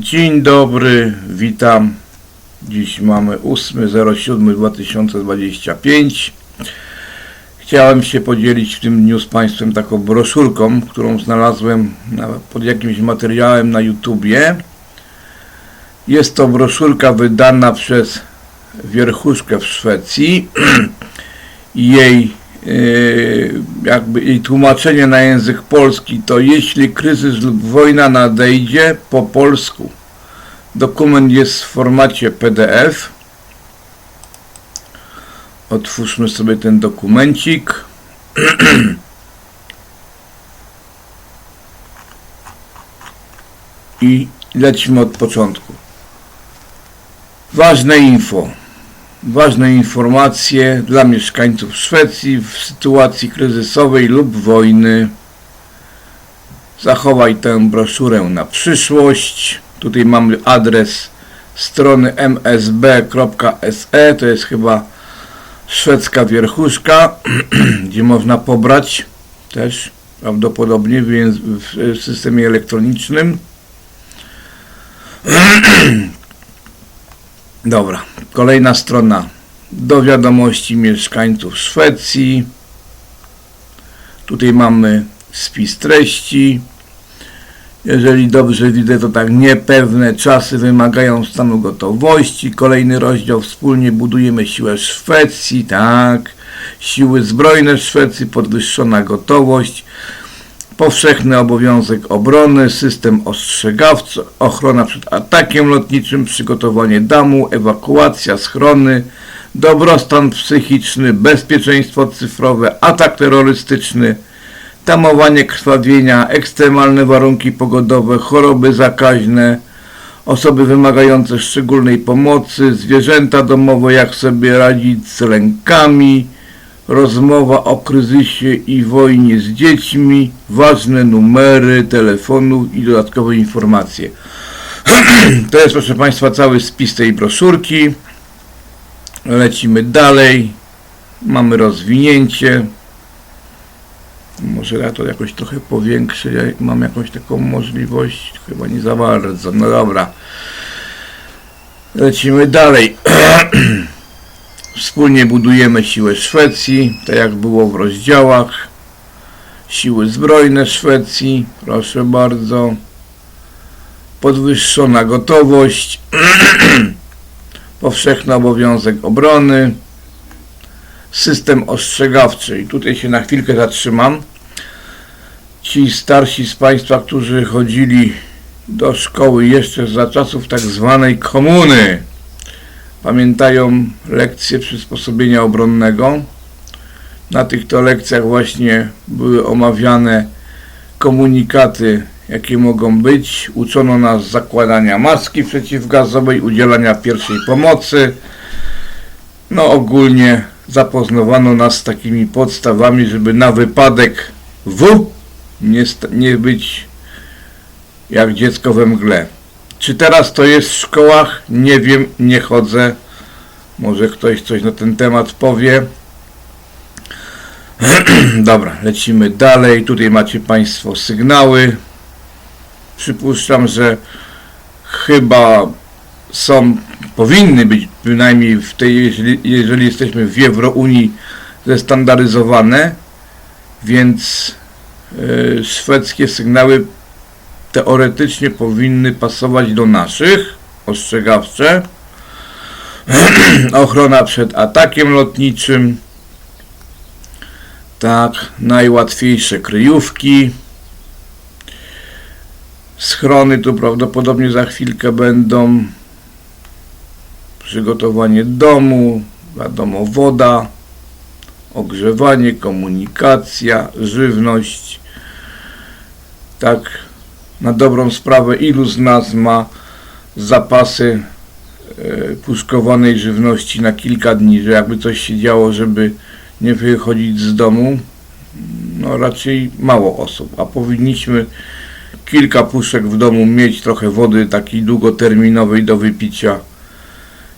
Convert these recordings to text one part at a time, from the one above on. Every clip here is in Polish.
Dzień dobry, witam. Dziś mamy 8.07.2025. Chciałem się podzielić w tym dniu z Państwem taką broszurką, którą znalazłem na, pod jakimś materiałem na YouTubie. Jest to broszurka wydana przez wierchuszkę w Szwecji. Jej jakby jej tłumaczenie na język polski to jeśli kryzys lub wojna nadejdzie po polsku. Dokument jest w formacie PDF. Otwórzmy sobie ten dokumencik. I lecimy od początku. Ważne info. Ważne informacje dla mieszkańców Szwecji w sytuacji kryzysowej lub wojny. Zachowaj tę broszurę na przyszłość. Tutaj mamy adres strony msb.se, to jest chyba szwedzka wierchuszka, gdzie można pobrać też prawdopodobnie w, w systemie elektronicznym. Dobra, kolejna strona do wiadomości mieszkańców Szwecji. Tutaj mamy spis treści. Jeżeli dobrze widzę, to tak niepewne czasy wymagają stanu gotowości. Kolejny rozdział wspólnie budujemy siłę Szwecji, tak. Siły zbrojne Szwecji, podwyższona gotowość, powszechny obowiązek obrony, system ostrzegawczy, ochrona przed atakiem lotniczym, przygotowanie damu, ewakuacja, schrony, dobrostan psychiczny, bezpieczeństwo cyfrowe, atak terrorystyczny, tamowanie krwawienia, ekstremalne warunki pogodowe, choroby zakaźne, osoby wymagające szczególnej pomocy, zwierzęta domowe, jak sobie radzić z lękami, rozmowa o kryzysie i wojnie z dziećmi, ważne numery telefonów i dodatkowe informacje. To jest, proszę Państwa, cały spis tej broszurki. Lecimy dalej. Mamy rozwinięcie. Może ja to jakoś trochę powiększę, ja mam jakąś taką możliwość, chyba nie za bardzo, no dobra. Lecimy dalej. Wspólnie budujemy siłę Szwecji, tak jak było w rozdziałach. Siły zbrojne Szwecji, proszę bardzo. Podwyższona gotowość. Powszechny obowiązek obrony. System ostrzegawczy. I tutaj się na chwilkę zatrzymam. Ci starsi z Państwa, którzy chodzili do szkoły jeszcze za czasów tak zwanej komuny, pamiętają lekcje przysposobienia obronnego. Na tych to lekcjach właśnie były omawiane komunikaty, jakie mogą być. Uczono nas zakładania maski przeciwgazowej, udzielania pierwszej pomocy. No ogólnie zapoznawano nas z takimi podstawami, żeby na wypadek W nie, nie być jak dziecko we mgle. Czy teraz to jest w szkołach? Nie wiem, nie chodzę. Może ktoś coś na ten temat powie. Dobra, lecimy dalej. Tutaj macie Państwo sygnały. Przypuszczam, że chyba są, powinny być przynajmniej w tej, jeżeli, jeżeli jesteśmy w Eurounii zestandaryzowane, więc e, szwedzkie sygnały teoretycznie powinny pasować do naszych, ostrzegawcze. Ochrona przed atakiem lotniczym. Tak, najłatwiejsze kryjówki. Schrony tu prawdopodobnie za chwilkę będą. Przygotowanie domu, wiadomo, woda, ogrzewanie, komunikacja, żywność. Tak, na dobrą sprawę, ilu z nas ma zapasy e, puszkowanej żywności na kilka dni, że jakby coś się działo, żeby nie wychodzić z domu, no raczej mało osób, a powinniśmy kilka puszek w domu mieć, trochę wody takiej długoterminowej do wypicia.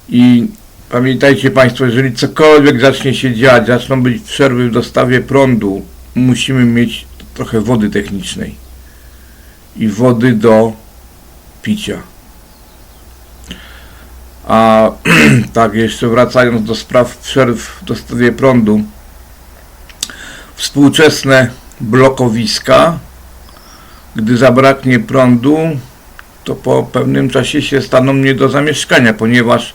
I pamiętajcie Państwo, jeżeli cokolwiek zacznie się dziać, zaczną być przerwy w dostawie prądu, musimy mieć trochę wody technicznej i wody do picia. A tak jeszcze wracając do spraw przerw w dostawie prądu. Współczesne blokowiska, gdy zabraknie prądu, to po pewnym czasie się staną nie do zamieszkania, ponieważ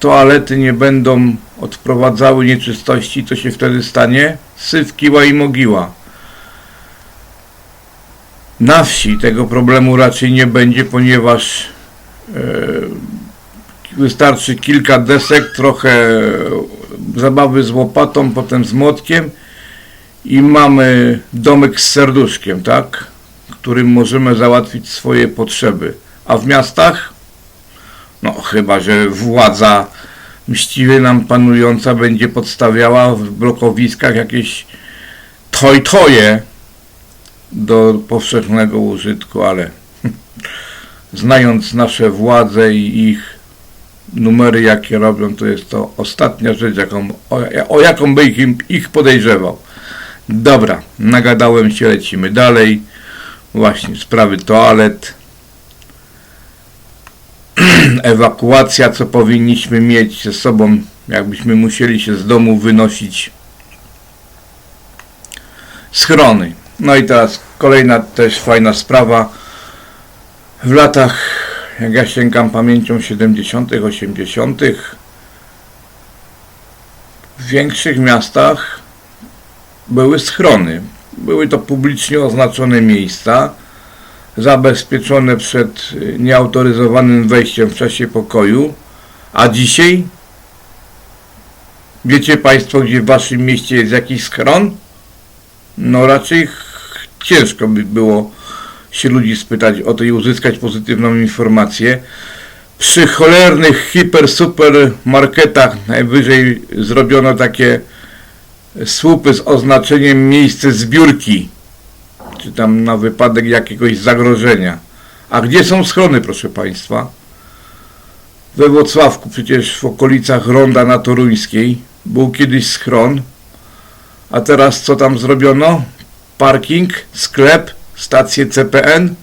toalety nie będą odprowadzały nieczystości, to się wtedy stanie syf, kiła i mogiła. Na wsi tego problemu raczej nie będzie, ponieważ e, wystarczy kilka desek, trochę zabawy z łopatą, potem z młotkiem i mamy domek z serduszkiem, tak? Którym możemy załatwić swoje potrzeby. A w miastach? No chyba, że władza mściwie nam panująca będzie podstawiała w blokowiskach jakieś toj-toje do powszechnego użytku, ale znając nasze władze i ich numery, jakie robią, to jest to ostatnia rzecz, jaką, o, o jaką by ich, ich podejrzewał. Dobra, nagadałem się, lecimy dalej. Właśnie, sprawy toalet. Ewakuacja, co powinniśmy mieć ze sobą, jakbyśmy musieli się z domu wynosić. Schrony. No i teraz kolejna też fajna sprawa. W latach, jak ja sięgam pamięcią 70., 80., w większych miastach były schrony. Były to publicznie oznaczone miejsca, zabezpieczone przed nieautoryzowanym wejściem w czasie pokoju. A dzisiaj? Wiecie Państwo, gdzie w Waszym mieście jest jakiś schron? No raczej ciężko by było się ludzi spytać o to i uzyskać pozytywną informację. Przy cholernych hiper super marketach najwyżej zrobiono takie słupy z oznaczeniem miejsce zbiórki, czy tam na wypadek jakiegoś zagrożenia. A gdzie są schrony, proszę Państwa? We Wrocławku, przecież w okolicach Ronda na Toruńskiej, był kiedyś schron, a teraz co tam zrobiono? Parking, sklep, stację CPN,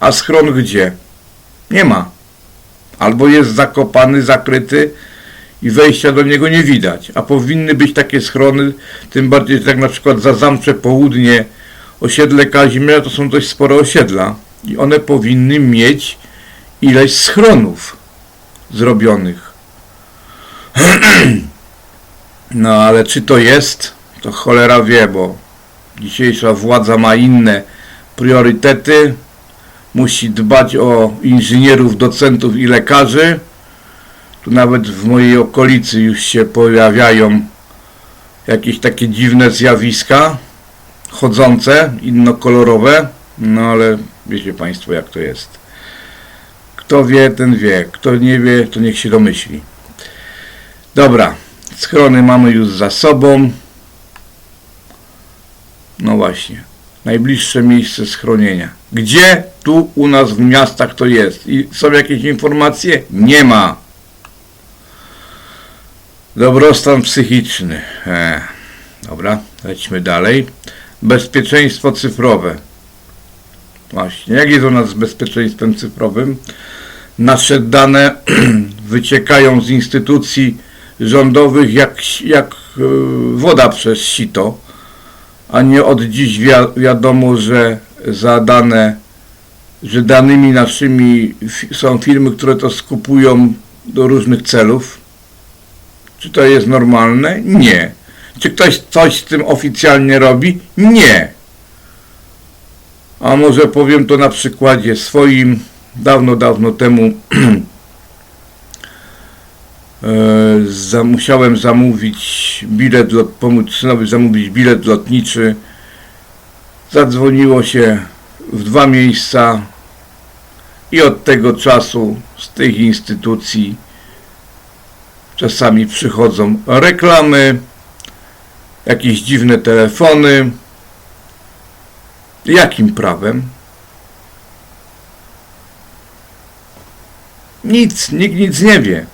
a schron gdzie? Nie ma. Albo jest zakopany, zakryty i wejścia do niego nie widać, a powinny być takie schrony, tym bardziej, jak na przykład za Zamcze Południe, osiedle Kazimierza to są dość spore osiedla i one powinny mieć ileś schronów zrobionych. No ale czy to jest? To cholera wie, bo dzisiejsza władza ma inne priorytety, musi dbać o inżynierów, docentów i lekarzy. Tu nawet w mojej okolicy już się pojawiają jakieś takie dziwne zjawiska chodzące, innokolorowe, no ale wiecie Państwo jak to jest. Kto wie, ten wie. Kto nie wie, to niech się domyśli. Dobra, schrony mamy już za sobą. No właśnie, najbliższe miejsce schronienia. Gdzie tu u nas w miastach to jest? I są jakieś informacje? Nie ma. Dobrostan psychiczny. E, dobra, lećmy dalej. Bezpieczeństwo cyfrowe. Właśnie, jak jest u nas z bezpieczeństwem cyfrowym? Nasze dane wyciekają z instytucji rządowych jak, jak e, woda przez sito, a nie od dziś wi- wiadomo, że za dane, że danymi naszymi są firmy, które to skupują do różnych celów. Czy to jest normalne? Nie. Czy ktoś coś z tym oficjalnie robi? Nie. A może powiem to na przykładzie swoim. Dawno, dawno temu e, za, musiałem zamówić bilet, pomóc synowi zamówić bilet lotniczy. Zadzwoniło się w dwa miejsca i od tego czasu z tych instytucji czasami przychodzą reklamy, jakieś dziwne telefony. Jakim prawem? Nic, nikt nic nie wie.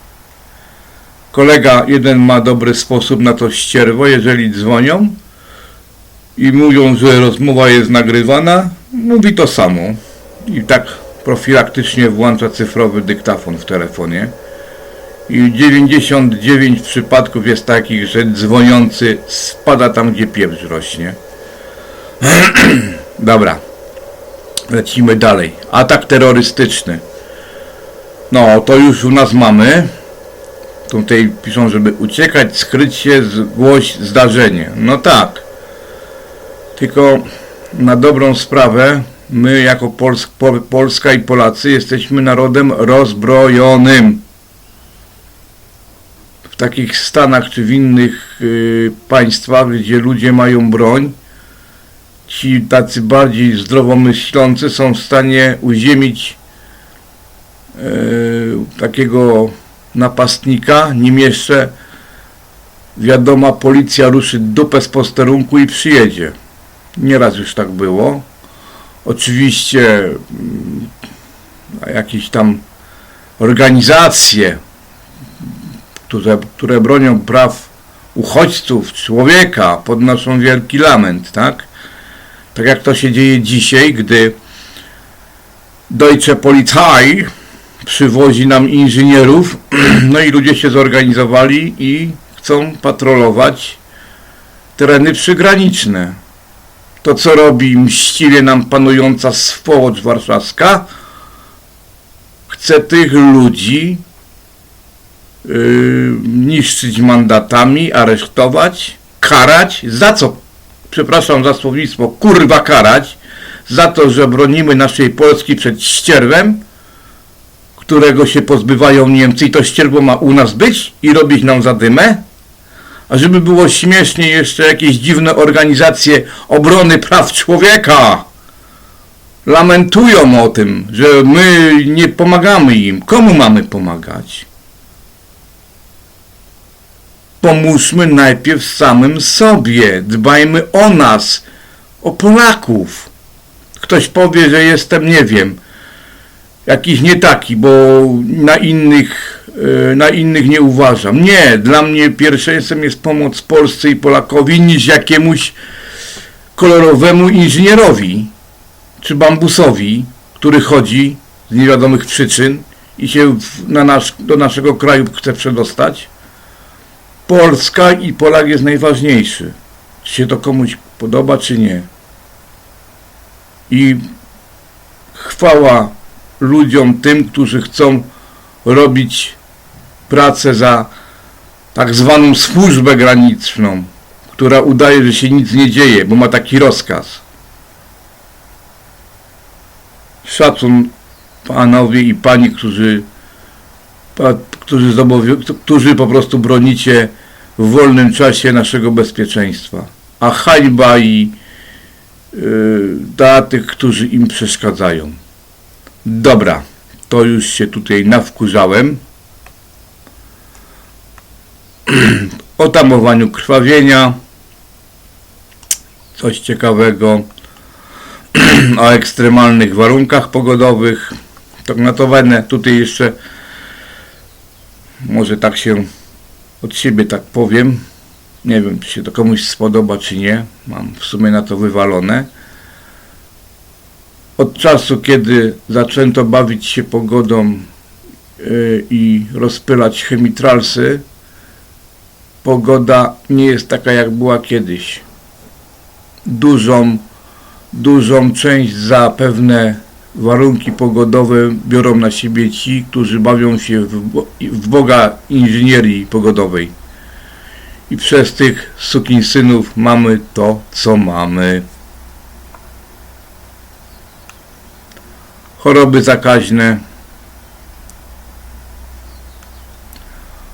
Kolega jeden ma dobry sposób na to ścierwo, jeżeli dzwonią i mówią, że rozmowa jest nagrywana, mówi to samo. I tak profilaktycznie włącza cyfrowy dyktafon w telefonie. i 99 przypadków jest takich, że dzwoniący spada tam, gdzie pieprz rośnie. Dobra. Lecimy dalej. Atak terrorystyczny. No, to już u nas mamy. Tutaj piszą, żeby uciekać, skryć się, zgłoś zdarzenie. No tak. Tylko na dobrą sprawę, my jako Pols po Polska i Polacy jesteśmy narodem rozbrojonym. W takich stanach czy w innych y, państwach, gdzie ludzie mają broń, ci tacy bardziej zdrowo myślący są w stanie uziemić e, takiego napastnika, nim jeszcze wiadoma policja ruszy dupę z posterunku i przyjedzie. Nieraz już tak było. Oczywiście mm, jakieś tam organizacje, które, które bronią praw uchodźców, człowieka, podnoszą wielki lament, tak? Tak jak to się dzieje dzisiaj, gdy Deutsche Polizei przywozi nam inżynierów, no i ludzie się zorganizowali i chcą patrolować tereny przygraniczne. To co robi mściwie nam panująca swołocz warszawska, chce tych ludzi yy, niszczyć mandatami, aresztować, karać. Za co? Przepraszam za słownictwo, kurwa karać za to, że bronimy naszej Polski przed ścierwem, którego się pozbywają Niemcy i to ścierwo ma u nas być i robić nam zadymę? A żeby było śmiesznie, jeszcze jakieś dziwne organizacje obrony praw człowieka lamentują o tym, że my nie pomagamy im. Komu mamy pomagać? Pomóżmy najpierw samym sobie, dbajmy o nas, o Polaków. Ktoś powie, że jestem, nie wiem, jakiś nie taki, bo na innych, e, na innych nie uważam. Nie, dla mnie pierwszeństwem jest pomoc Polsce i Polakowi niż jakiemuś kolorowemu inżynierowi czy bambusowi, który chodzi z niewiadomych przyczyn i się na nasz, do naszego kraju chce przedostać. Polska i Polak jest najważniejszy. Czy się to komuś podoba, czy nie. I chwała ludziom, tym, którzy chcą robić pracę za tak zwaną służbę graniczną, która udaje, że się nic nie dzieje, bo ma taki rozkaz. Szacun panowie i pani, którzy, którzy, którzy po prostu bronicie w wolnym czasie naszego bezpieczeństwa. A hańba i yy, dla tych, którzy im przeszkadzają. Dobra, to już się tutaj nawkurzałem. o tamowaniu krwawienia. Coś ciekawego. o ekstremalnych warunkach pogodowych. Tak notowane tutaj jeszcze może tak się od siebie tak powiem. Nie wiem, czy się to komuś spodoba, czy nie. Mam w sumie na to wywalone. Od czasu, kiedy zaczęto bawić się pogodą yy, i rozpylać chemitralsy, pogoda nie jest taka, jak była kiedyś. Dużą, dużą część za pewne warunki pogodowe biorą na siebie ci, którzy bawią się w, w Boga inżynierii pogodowej. I przez tych sukinsynów mamy to, co mamy. Choroby zakaźne.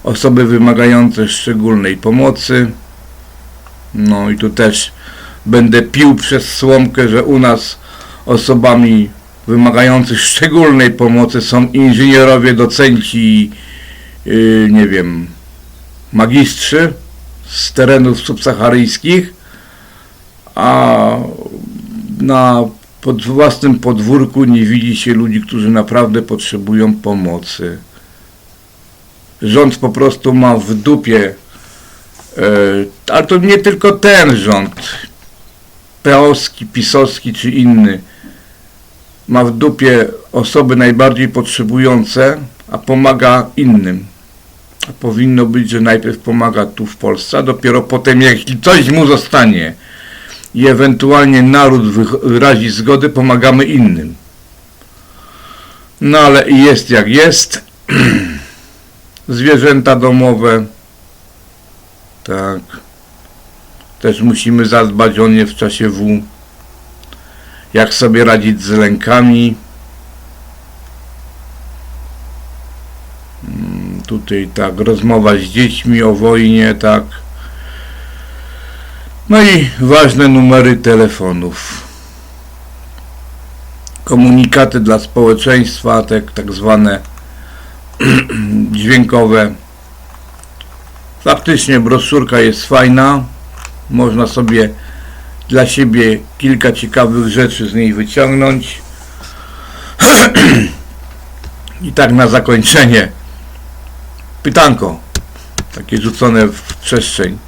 Osoby wymagające szczególnej pomocy. No i tu też będę pił przez słomkę, że u nas osobami wymagających szczególnej pomocy są inżynierowie, docenci, yy, nie wiem, magistrzy z terenów subsaharyjskich, a na pod własnym podwórku nie widzi się ludzi, którzy naprawdę potrzebują pomocy. Rząd po prostu ma w dupie, e, ale to nie tylko ten rząd, peowski, pisowski czy inny, ma w dupie osoby najbardziej potrzebujące, a pomaga innym. A powinno być, że najpierw pomaga tu w Polsce, a dopiero potem, jeśli coś mu zostanie i ewentualnie naród wyrazi zgodę, pomagamy innym. No ale jest jak jest. Zwierzęta domowe. Tak. Też musimy zadbać o nie w czasie W. Jak sobie radzić z lękami. Mm, Tutaj tak, rozmowa z dziećmi o wojnie, tak. No i ważne numery telefonów. Komunikaty dla społeczeństwa, tak, tak zwane dźwiękowe. Faktycznie broszurka jest fajna. Można sobie dla siebie kilka ciekawych rzeczy z niej wyciągnąć. I tak na zakończenie. Pytanko, takie rzucone w przestrzeń.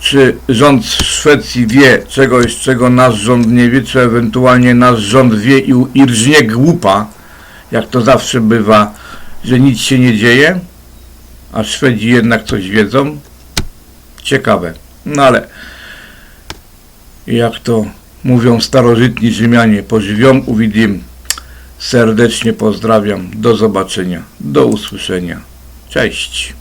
Czy rząd Szwecji wie czegoś, czego nasz rząd nie wie, czy ewentualnie nasz rząd wie i, i rżnie głupa, jak to zawsze bywa, że nic się nie dzieje, a Szwedzi jednak coś wiedzą? Ciekawe. No ale jak to mówią starożytni Rzymianie, pożywią, uwidzim. Serdecznie pozdrawiam. Do zobaczenia. Do usłyszenia. Cześć.